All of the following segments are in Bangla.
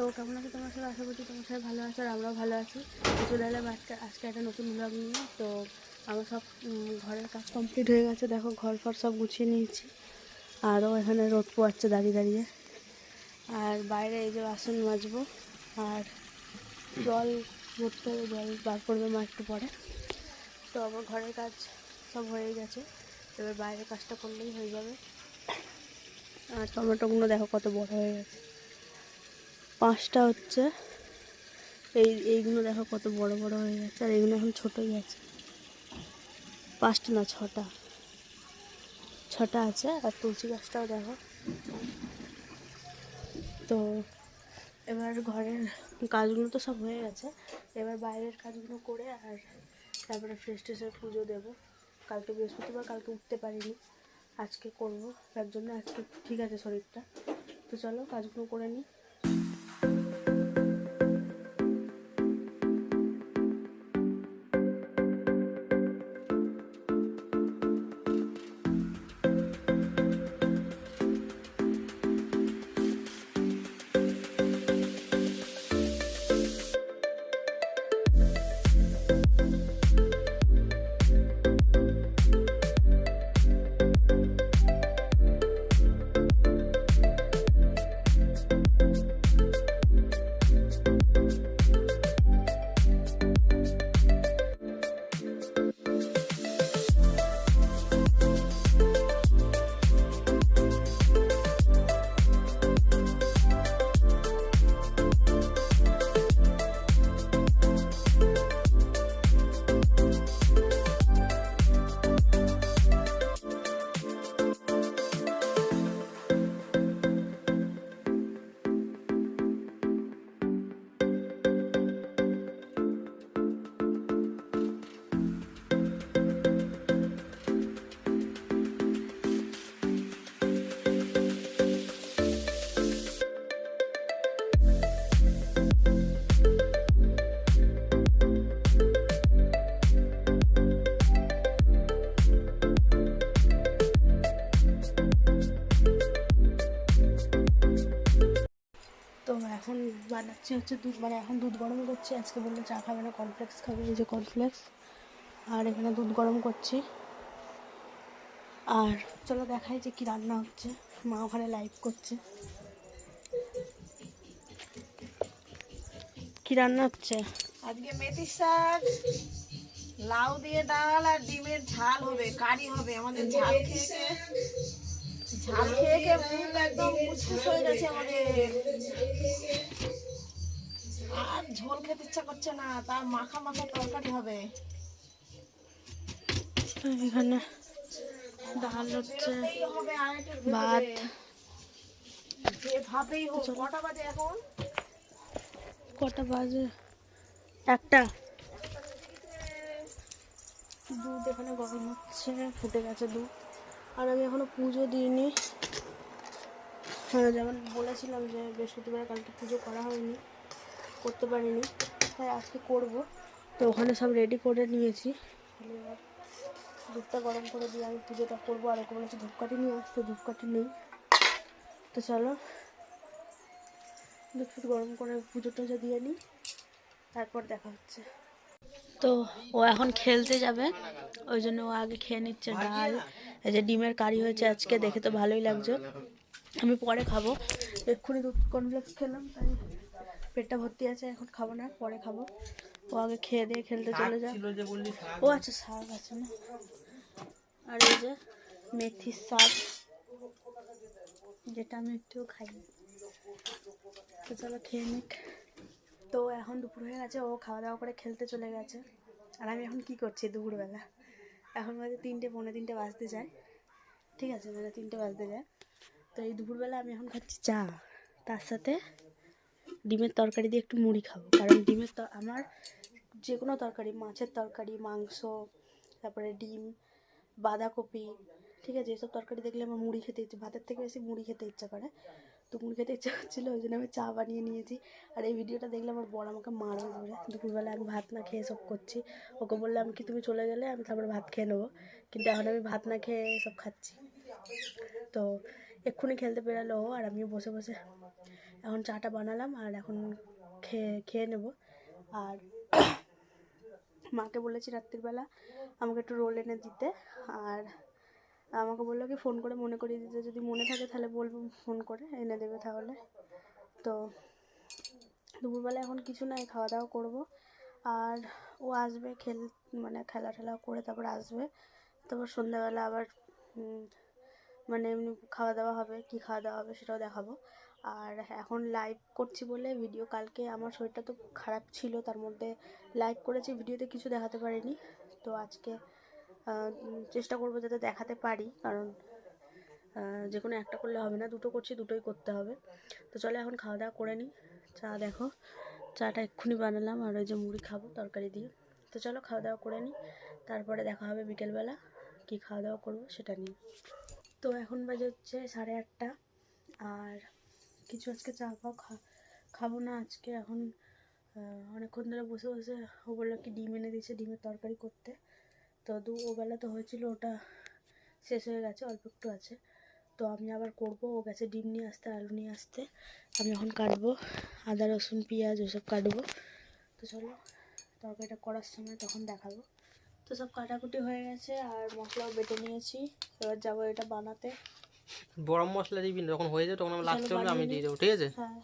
তো কেমন আছে তোমার সাথে আশা করছি তোমার সাথে ভালো আছে আর আমরাও ভালো আছি। চলে এলাম আজকে আজকে একটা নতুন ব্লগ নিয়ে। তো আমার সব ঘরের কাজ কমপ্লিট হয়ে গেছে। দেখো, ঘর ফর সব গুছিয়ে নিয়েছি। আরও এখানে রোদ পোয়াচ্ছে দাঁড়িয়ে দাঁড়িয়ে। আর বাইরে এই যে বাসন মাজবো। আর জল ভরতে হবে, জল বার করবে মা একটু পরে। তো আমার ঘরের কাজ সব হয়ে গেছে। এবার বাইরের কাজটা করলেই হয়ে যাবে। আর টমেটোগুলো দেখো কত বড় হয়ে গেছে। পাঁচটা হচ্ছে। এই, এইগুলো দেখো কত বড় বড় হয়ে গেছে আর এইগুলো এখন ছোটোই আছে। পাঁচটা না, ছটা। ছটা আছে, আর তুলসী গাছটাও দেখো। তো এবার ঘরের কাজগুলো তো সব হয়ে গেছে। এবার বাইরের কাজগুলো করে আর তারপরে ফ্রেশ ট্রেশের পুজো দেবো। কালকে বৃহস্পতিবার, কালকে উঠতে পারিনি। আজকে করব, তার জন্য আজকে ঠিক আছে শরীরটা। তো চলো কাজগুলো করে নিই। বানাচ্ছি হচ্ছে দুধ মানে এখন দুধ গরম করছি। আজকে বলল চা খাবে না কর্নফ্লেক্স খাবে, এই যে কর্নফ্লেক্স আর এখানে দুধ গরম করছি। আর চলো দেখাই যে কি রান্না হচ্ছে। মা ওখানে লাইভ করছে। কি রান্না হচ্ছে? আজকে মেথি শাক, লাউ দিয়ে ডাল আর ডিমের ঝাল হবে, কারি হবে, আমাদের ঝাল খেয়ে ঝাল খেয়ে মুখ একদম মুচমুচ হয়ে গেছে আমাদের। আর ঝোল খেতে ইচ্ছা করছে না তার মাখা মাখা তরকারি হবে। এখানে ডাল হচ্ছে ভাত। যেভাবেই হোক কটা বাজে এখন? কটা বাজে? একটা। দুধ এখানে গরম হচ্ছে ফুটে গেছে দুধ। আর আমি এখনও পুজো দিইনি। হ্যাঁ যেমন বলেছিলাম যে বৃহস্পতিবার কালকে পুজো করা হয়নি। করতে পারিনি। তাই আজকে করব। তো ওখানে সব রেডি করে নিয়েছি। দুধটা গরম করে দিয়ে আমি পুজোটা করব। আর ওকে বলেছি ধূপকাঠি নিয়ে আসতে ধূপকাঠি নেই। তো চলো দুধ ফুট গরম করে পুজো টুজো দিয়ে নিই তারপর দেখা হচ্ছে। তো ও এখন খেলতে যাবে ওই জন্য ও আগে খেয়ে নিচ্ছে ডাল। এই যে ডিমের কারি হয়েছে আজকে দেখে তো ভালোই লাগছে। আমি পরে খাব। এক্ষুনি দুধ কমপ্লেক্স খেলাম তাই পেটটা ভর্তি আছে এখন খাব না পরে খাব। ও আগে খেয়ে দিয়ে খেলতে চলে যায় ও আচ্ছা শাক আছে না। আর এই যে মেথির শাক যেটা আমি একটু খাই তো চলো খেয়ে নিক। তো এখন দুপুর হয়ে গেছে ও খাওয়া দাওয়া করে খেলতে চলে গেছে। আর আমি এখন কি করছি দুপুরবেলা? এখন বাজে তিনটে পৌনে তিনটে বাজতে যায়। ঠিক আছে মানে তিনটে বাজতে যায়। তো এই দুপুরবেলা আমি এখন খাচ্ছি চা। তার সাথে ডিমের তরকারি দিয়ে একটু মুড়ি খাব। কারণ ডিমের আমার যে কোনো তরকারি, মাছের তরকারি, মাংস, তারপরে ডিম, বাঁধাকপি, ঠিক আছে, এসব তরকারি দেখলে আমার মুড়ি খেতে ইচ্ছে ভাতের থেকে বেশি মুড়ি খেতে ইচ্ছা করে। তো মুড়ি খেতে ইচ্ছা করছিল, ওই জন্য আমি চা বানিয়ে নিয়েছি। আর এই ভিডিওটা দেখলে আমার বড় আমাকে মারবে ধরে। দুপুরবেলা আমি ভাত না খেয়ে সব করছি। ওকে বললাম কি, তুমি চলে গেলে আমি তারপরে ভাত খেয়ে নেব। কিন্তু এখন আমি ভাত না খেয়ে সব খাচ্ছি। তো এক্ষুনি খেলতে বেরালো আর আমিও বসে বসে এখন চাটা বানালাম আর এখন খেয়ে খেয়ে নেব। আর মাকে বলেছি রাত্রিবেলা আমাকে একটু রোল এনে দিতে। আর আমাকে বলল কি, ফোন করে মনে করিয়ে দিতে। যদি মনে থাকে তাহলে বলব, ফোন করে এনে দেবে তাহলে। তো দুপুরবেলা এখন কিছু নাই খাওয়া দাওয়া করব। আর ও আসবে খেল মানে খেলা ঠেলা করে তারপর আসবে। তারপর সন্ধ্যাবেলা আবার মানে এমনি খাওয়া দাওয়া হবে, কি খাওয়া দাওয়া হবে সেটাও দেখাবো। আর এখন লাইভ করছি বলে ভিডিও কালকে আমার শরীরটা তো খারাপ ছিল, তার মধ্যে লাইভ করেছি ভিডিওতে কিছু দেখাতে পারিনি। তো আজকে চেষ্টা করব যাতে দেখাতে পারি, কারণ যে কোনো একটা করলে হবে না, দুটো করছি, দুটোই করতে হবে। তো চলো এখন খাওয়া দাওয়া করে নিই চা দেখো, চাটা এক্ষুনি বানালাম, আর ওই যে মুড়ি খাব তরকারি দিয়ে। তো চলো খাওয়া দাওয়া করে নিই তারপরে দেখা হবে বিকেলবেলা, কি খাওয়া দাওয়া করব সেটা নিয়ে। তো এখন বাজে হচ্ছে সাড়ে আটটা, আর কিছু আজকে চা পাও খা, খাব না আজকে। এখন অনেকক্ষণ ধরে বসে বসে ও বলল কি ডিম এনে দিয়েছে, ডিমের তরকারি করতে। তো দু, ওবেলা তো হয়েছিল, ওটা শেষ হয়ে গেছে, অল্প একটু আছে। তো আমি আবার করব, ও গেছে ডিম নিয়ে আসতে, আলু নিয়ে আসতে। আমি এখন কাটবো, আদা, রসুন, পেঁয়াজ, ওসব কাটবো। তো চলো, তরকারিটা করার সময় তখন দেখাবো। তো সব কাটাকুটি হয়ে গেছে, আর মশলাও বেটে নিয়েছি। এবার যাব এটা বানাতে। গরম মশলা দিবি যখন হয়ে যাবে তখন আমি লাস্টে হলে আমি দিয়ে দেবো ঠিক আছে? হ্যাঁ।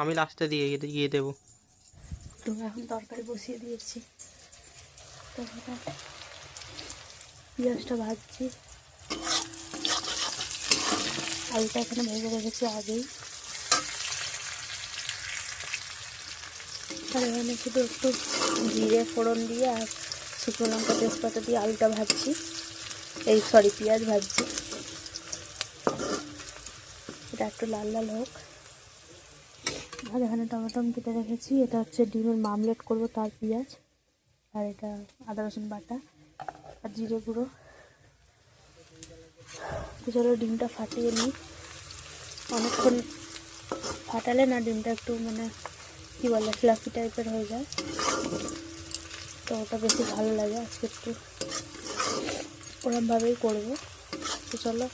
আমি লাস্টে দিয়ে গিয়ে দেবো। তো এখন তরকারি বসিয়ে দিয়েছি। পেঁয়াজটা ভাজছি। আলুটা এখানে ভেজে রেখেছি আগেই। আর এখানে শুধু একটু জিরে ফোড়ন দিয়ে আর শুকনো লঙ্কা তেজপাতা দিয়ে আলুটা ভাজছি। এই সরি পেঁয়াজ ভাজছি। এটা একটু লাল লাল হোক। আর এখানে টমেটো কেটে রেখেছি। এটা হচ্ছে ডিমের মামলেট করব তার পেঁয়াজ। আর এটা আদা, রসুন বাটা আর জিরে গুঁড়ো। তো চলো ডিমটা ফাটিয়ে নিই। অনেকক্ষণ ফাটালে না ডিমটা একটু মানে কী বলে ফ্লাফি টাইপের হয়ে যায়। তো ওটা বেশি ভালো লাগে আজকে একটু। ওরমভাবেই করব। তো চলো।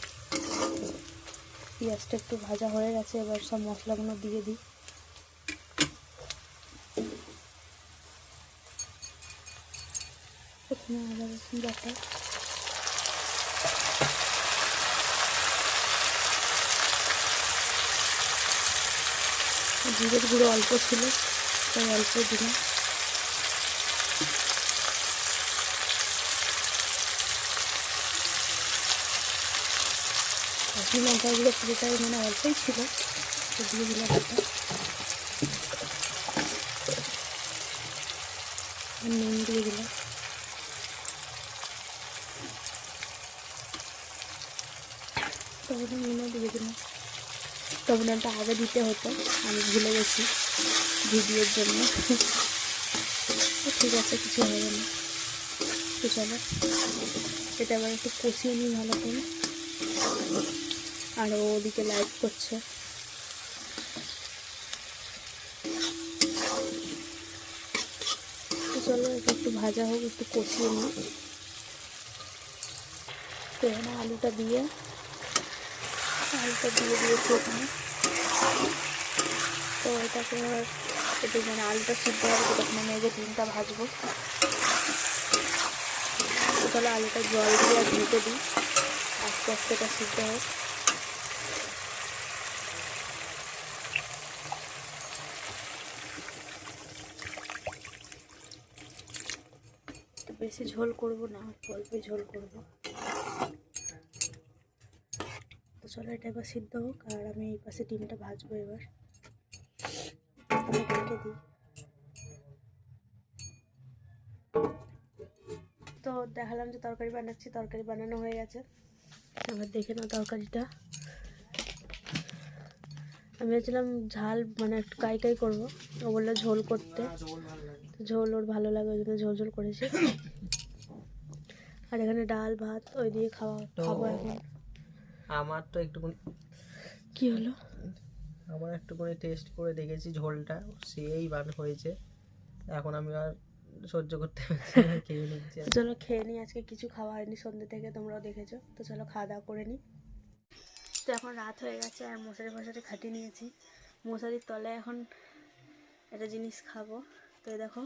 পেঁয়াজটা একটু ভাজা হয়ে গেছে, এবার সব মশলাগুলো দিয়ে দিই। এখানে আদা রসুন বাটা। জিরের গুঁড়ো অল্প ছিল, তাই অল্প দিলাম। কাশ্মীর লঙ্কাগুলো পুরোটাই মানে অল্পই ছিল। তো দিয়ে দিলাম আর নুন দিয়ে দিলাম। তখন নুনও দিয়ে দিলাম। একটা আগে দিতে হতো, আমি ভুলে গেছি ভিডিওর জন্য। ঠিক আছে, কিছু হবে না। তো চলো, এটা আবার একটু কষিয়ে নিই ভালো করে। আর ওদিকে লাইভ করছে। চলো একটু ভাজা হোক, একটু কষিয়ে নিই। তো এখানে আলুটা দিয়ে আলুটা দিয়ে দিয়েছি এখানে। তো এটাকে একটু মানে আলুটা সিদ্ধ হবে তখন আমি এই যে ডিমটা ভাজবো। তাহলে আলুটা জল দিয়ে ঢেকে দিই। আস্তে আস্তে এটা সিদ্ধ হোক তো বেশি ঝোল করব না, অল্পই ঝোল করব। তো চলো এটা এবার সিদ্ধ হোক, আর আমি এই পাশে ডিমটা ভাজবো এবার। তো দেখালাম যে তরকারি বানাচ্ছি, তরকারি বানানো হয়ে গেছে। এবার দেখে নাও তরকারিটা। আমি ভেবেছিলাম ঝাল মানে একটু কাই কাই করব, ও বলল ঝোল করতে। তো ঝোল ওর ভালো লাগে ওই জন্য ঝোল ঝোল করেছি। আর এখানে ডাল ভাত ওই দিয়ে খাওয়া খাব এখন। আমার তো একটুখানি কি হলো? আমার একটুখানি টেস্ট করে দেখেছি ঝোলটা সেই বান হয়েছে। এখন আমি আর সহ্য করতে পারছি না, খেয়ে নিচ্ছি চলো খেয়ে নিই আজকে কিছু খাওয়া হয়নি সন্ধ্যে থেকে তোমরাও দেখেছ। তো চলো খাওয়া দাওয়া করে নিই। তো এখন রাত হয়ে গেছে আর মশারি ফশারি খাটিয়ে নিয়েছি। মশারির তলায় এখন একটা জিনিস খাব। তো দেখো,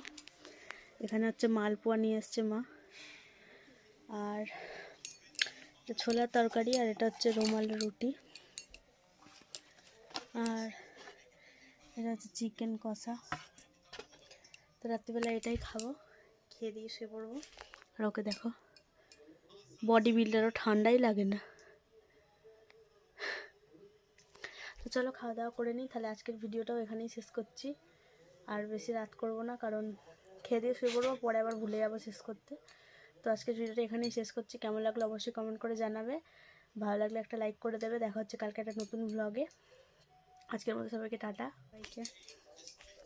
এখানে হচ্ছে মালপোয়া নিয়ে এসছে মা। আর ছোলার তরকারি আর এটা হচ্ছে রুমাল রুটি। আর এটা হচ্ছে চিকেন কষা। তো রাত্রিবেলা এটাই খাব, খেয়ে দিয়ে শুয়ে পড়ব। আর ওকে দেখো বডি বিল্ডারও ঠান্ডাই লাগে না। তো চলো খাওয়া দাওয়া করে নিই, তাহলে আজকের ভিডিওটাও এখানেই শেষ করছি। আর বেশি রাত করব না, কারণ খেয়ে দিয়ে শুয়ে পড়ব, পরে আবার ভুলে যাব শেষ করতে। তো আজকের ভিডিওটা এখানেই শেষ করছি। কেমন লাগল অবশ্যই কমেন্ট করে জানাবে। ভালো লাগলে একটা লাইক করে দেবে। দেখা হচ্ছে কালকে একটা নতুন ব্লগে আজকের মতো সবাইকে টাটা।